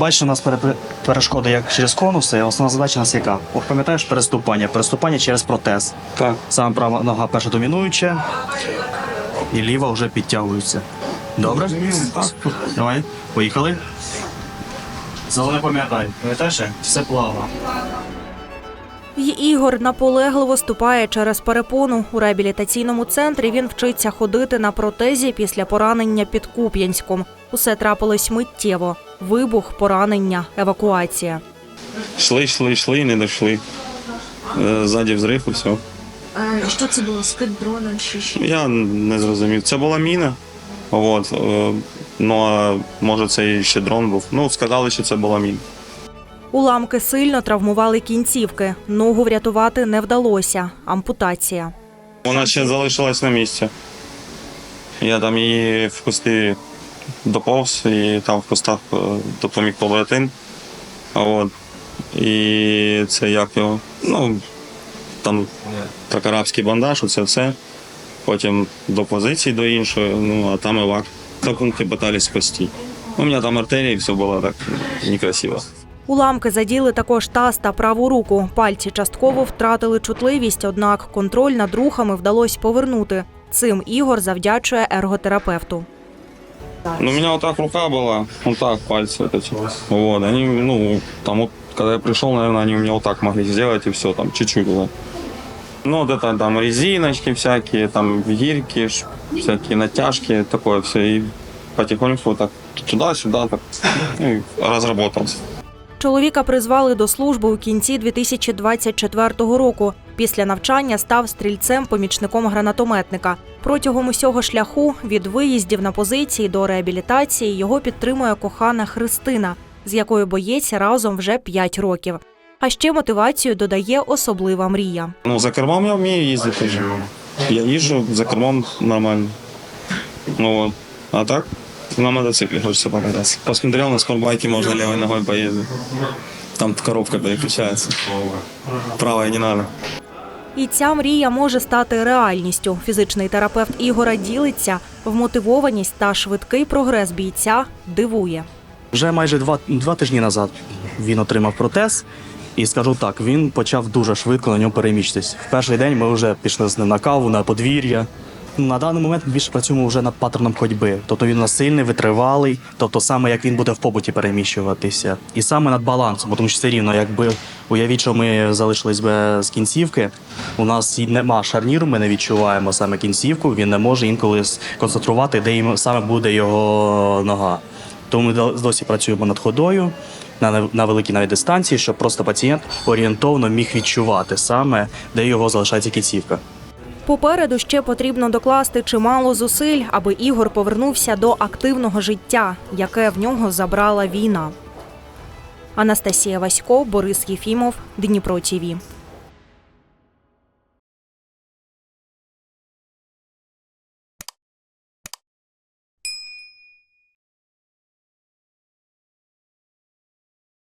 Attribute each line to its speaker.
Speaker 1: Бачиш, у нас перешкоди як через конуси, основна задача у нас яка? О, Пам'ятаєш переступання? Переступання через протез.
Speaker 2: Так.
Speaker 1: Саме права нога перша домінуюча, і ліва вже підтягується. Добре? Давай, поїхали. Зелене пам'ятай. Пам'ятаєш? Все плавно.
Speaker 3: Ігор наполегливо ступає через перепону. У реабілітаційному центрі він вчиться ходити на протезі після поранення під Куп'янськом. Усе трапилось миттєво. Вибух, поранення, евакуація.
Speaker 2: Йшли, йшли, йшли і не дійшли. Е, Ззаді взрив і все.
Speaker 4: А що це було? Скид дрона чи що?
Speaker 2: Я не зрозумів. Це була міна. От. е, Ну, а може це і ще дрон був. Ну, сказали, що це була міна.
Speaker 3: Уламки сильно травмували кінцівки. Ногу врятувати не вдалося. Ампутація.
Speaker 2: Вона ще залишилась на місці. Я там її в кусти доповз і там в кустах е, допоміг побратим. От. І це як його. Ну, там так арабський бандаж, оце все. Потім до позиції до іншої, ну а там евак. На пункті питались спасти. У мене там артерія, і все було так некрасиво.
Speaker 3: Уламки заділи також таз та праву руку. Пальці частково втратили чутливість, однак контроль над рухами вдалося повернути. Цим Ігор завдячує ерготерапевту.
Speaker 2: Ну, у меня вот так рука была, вот так пальцы вот эти. Вот, они, ну, там вот, когда я пришел, наверное, они у меня вот так могли сделать и все, там, чуть-чуть было. Ну, вот это там резиночки всякие, там, гирьки, ш- всякие натяжки, такое все. И потихоньку вот так туда-сюда так ну, и разработался.
Speaker 3: Чоловіка призвали до служби у кінці 2024 року. Після навчання став стрільцем-помічником гранатометника. Протягом усього шляху від виїздів на позиції до реабілітації його підтримує кохана Христина, з якою боєць разом вже 5 років. А ще мотивацію додає особлива мрія.
Speaker 2: Ну, за кермом я вмію їздити. Я їжджу за кермом нормально. Ну. А так, на мотоцикле хочется покататься. Посмотрел, на спортбайке можно левой ногой поездить. Там коробка переключается. Правой не надо.
Speaker 3: І ця мрія може стати реальністю. Фізичний терапевт Ігора ділиться, вмотивованість та швидкий прогрес бійця дивує.
Speaker 1: Вже майже два, два тижні назад він отримав протез. І скажу так, він почав дуже швидко на ньому переміщитись. В перший день ми вже пішли з ним на каву, на подвір'я. На даний момент ми більше працюємо вже над паттерном ходьби. Тобто він у нас сильний, витривалий, тобто саме як він буде в побуті переміщуватися. І саме над балансом, тому що все рівно, якби уявіть, що ми залишились без кінцівки, у нас нема шарніру, ми не відчуваємо саме кінцівку, він не може інколи сконцентрувати, де саме буде його нога. Тому ми досі працюємо над ходою на, на великій навіть дистанції, щоб просто пацієнт орієнтовно міг відчувати саме, де його залишається кінцівка.
Speaker 3: Попереду ще потрібно докласти чимало зусиль, аби Ігор повернувся до активного життя, яке в нього забрала війна. Анастасія Васько, Борис Єфімов, Дніпро ТІВІ.